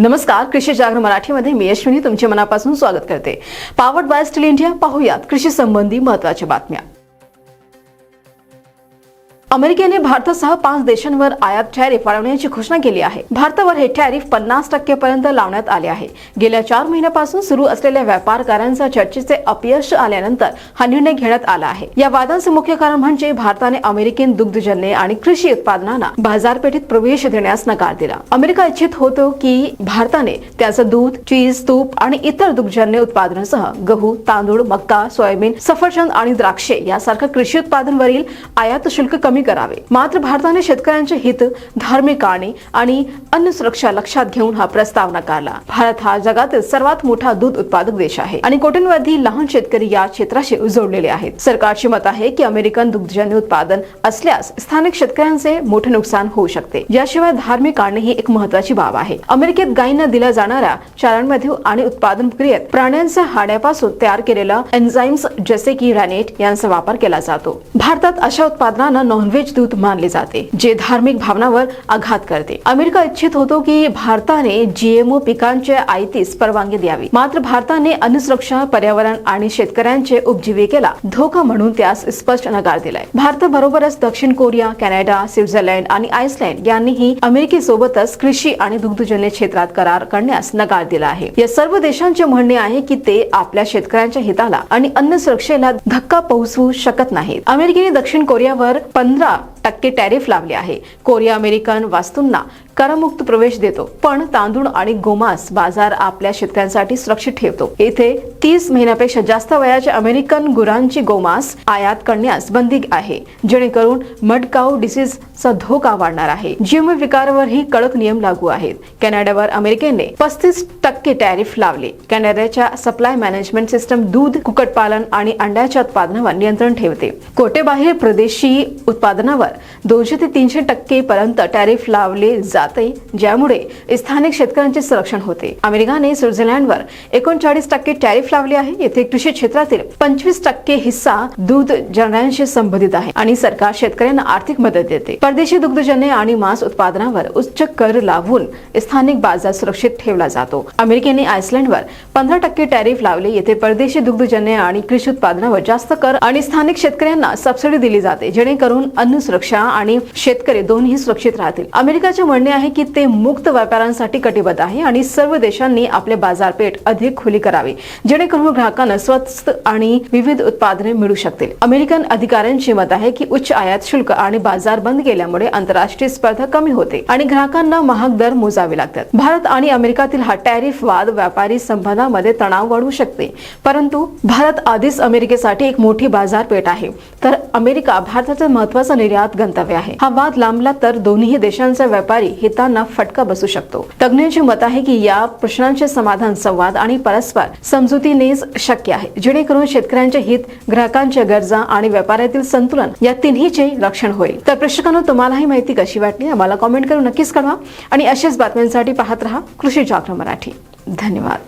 नमस्कार कृषी जागरण मराठीमध्ये मी यशविनी तुमचे मनापासून स्वागत करते. पावर्ड बाय स्टील इंडिया पाहूयात कृषी संबंधी महत्त्वाच्या बातम्या. अमेरिकेने भारतासह पाच देशांवर आयात टॅरिफ वाढवण्याची घोषणा केली आहे. भारतावर हे टॅरिफ पन्नास टक्केपर्यंत लावण्यात आले आहे. गेल्या चार महिन्यापासून सुरू असलेल्या व्यापार करारांचा चर्चेचे अपयश आल्यानंतर हा निर्णय घेण्यात आला आहे. या वादांचे मुख्य कारण म्हणजे भारताने अमेरिकन दुग्धजन्य आणि कृषी उत्पादनांना बाजारपेठेत प्रवेश देण्यास नकार दिला. अमेरिका इच्छित होतो की भारताने त्याचं दूध चीज तूप आणि इतर दुग्धजन्य उत्पादनासह गहू तांदूळ मक्का सोयाबीन सफरचंद आणि द्राक्षे यासारख्या कृषी उत्पादनवरील आयात शुल्क कमी कमी करावे. मात्र भारताने शेतकऱ्यांचे हित धार्मिक कारणे आणि अन्न सुरक्षा लक्षात घेऊन हा प्रस्ताव नाकारला. भारत हा जगातील सर्वात मोठा दूध उत्पादक देश आहे आणि कोटींवधी लहान शेतकरी या क्षेत्राशी जोडलेले आहेत. सरकारचे मत आहे की अमेरिकन दुग्धजन्य उत्पादन असल्यास स्थानिक शेतकऱ्यांचे मोठे नुकसान होऊ शकते. याशिवाय धार्मिक कारणे ही एक महत्वाची बाब आहे. अमेरिकेत गायींना दिल्या जाणाऱ्या चारांमध्ये आणि उत्पादन प्रक्रियेत प्राण्यांच्या हाड्यापासून तयार केलेला एन्झाईम्स जसे की रॅनेट यांचा वापर केला जातो. भारतात अशा उत्पादनांना नोंद नॉनव्हेज दूत मानले जाते जे धार्मिक भावनावर आघात करते. अमेरिका इच्छित होतो की भारताने जीएमओ पिकांच्या आयतीस परवानगी द्यावी. मात्र भारताने अन्न सुरक्षा पर्यावरण आणि शेतकऱ्यांचे उपजीविकेला धोका म्हणून त्यास स्पष्ट नकार दिलाय. भारताबरोबरच दक्षिण कोरिया कॅनडा स्वित्झर्लंड आणि आइसलँड यांनीही अमेरिकेसोबतच कृषी आणि दुग्धजन्य क्षेत्रात करार करण्यास नकार दिला आहे. या सर्व देशांचे म्हणणे आहे की ते आपल्या शेतकऱ्यांच्या हिताला आणि अन्न सुरक्षेला धक्का पोहोचवू शकत नाहीत. अमेरिकेने दक्षिण कोरियावर पंधरा टक्के टॅरिफ लावले आहे. कोरिया अमेरिकन वास्तूंना करमुक्त प्रवेश देतो. पण तांदूळ आणि गोमांस बाजार आपल्या शेतकऱ्यांसाठी सुरक्षित ठेवतो. येथे तीस महिन्यापेक्षा जास्त वयाच्या अमेरिकन गुरांची गोमास आयात करण्यास बंदी आहे. जेणेकरून मडकाऊ डिसीजचा धोका वाढणार आहे. जीव विकारवरही कडक नियम लागू आहेत. कॅनडावर अमेरिकेने पस्तीस टक्के टॅरिफ लावले. कॅनडाच्या सप्लाय मॅनेजमेंट सिस्टम दूध कुक्कुटपालन आणि अंड्याच्या उत्पादनावर नियंत्रण ठेवते. कोटेबाहेर प्रदेशी उत्पादनावर दोनशे ते तीनशे टक्के पर्यंत टॅरिफ लावले जाते जाते ज्यामुळे स्थानिक शेतकऱ्यांचे संरक्षण होते. अमेरिकाने स्वित्झर्लंडवर एकोणचाळीस टक्के टॅरिफ लावले आहे. येथे कृषी क्षेत्रातील पंचवीस टक्के हिस्सा दूध जनांशी संबंधित आहे आणि सरकार शेतकऱ्यांना आर्थिक मदत देते. परदेशी दुग्धजन्य आणि मांस उत्पादनावर उच्च कर लावून स्थानिक बाजार सुरक्षित ठेवला जातो. अमेरिकेने आइसलँडवर पंधरा टक्के टॅरिफ लावले. येथे परदेशी दुग्धजन्य आणि कृषी उत्पादनावर जास्त कर आणि स्थानिक शेतकऱ्यांना सबसिडी दिली जाते जेणेकरून अन्न सुरक्षा आणि शेतकरी दोन्ही सुरक्षित राहतील. अमेरिकाचे म्हणणे आहे की ते मुक्त व्यापारांसाठी कटिबद्ध आहे आणि सर्व देशांनी आपले बाजारपेठ अधिक खुली करावी जेणेकरून ग्राहकांना स्वस्त आणि विविध उत्पादने मिळू शकतील. अमेरिकन अधिकाऱ्यांचे मत आहे की उच्च आयात शुल्क आणि बाजार बंद केल्यामुळे आंतरराष्ट्रीय स्पर्धा कमी होते आणि ग्राहकांना महाग दर मोजावे लागतात. भारत आणि अमेरिकातील हा टॅरिफ वाद व्यापारी संबंधामध्ये तणाव वाढवू शकते. परंतु भारत आधीच अमेरिकेसाठी एक मोठी बाजारपेठ आहे. तर अमेरिका भारताचा महत्त्वाचा निर्यात गंतव्य आहे. हा वाद लांबला तर दोन्ही देशांचा व्यापारी हितांना फटका बसू शकतो. तज्ज्ञांचे मत आहे की या प्रश्नांचे समाधान संवाद आणि परस्पर समजुतीनेच शक्य आहे. जेणेकरून शेतकऱ्यांचे हित ग्राहकांच्या गरजा आणि व्यापारातील संतुलन या तिन्हीचे लक्षण होईल. तर प्रेक्षकांना तुम्हाला ही माहिती कशी वाटली? आम्हाला कॉमेंट करून नक्कीच कळवा. आणि अशाच बातम्यांसाठी पाहत राहा कृषी जागरण मराठी. धन्यवाद.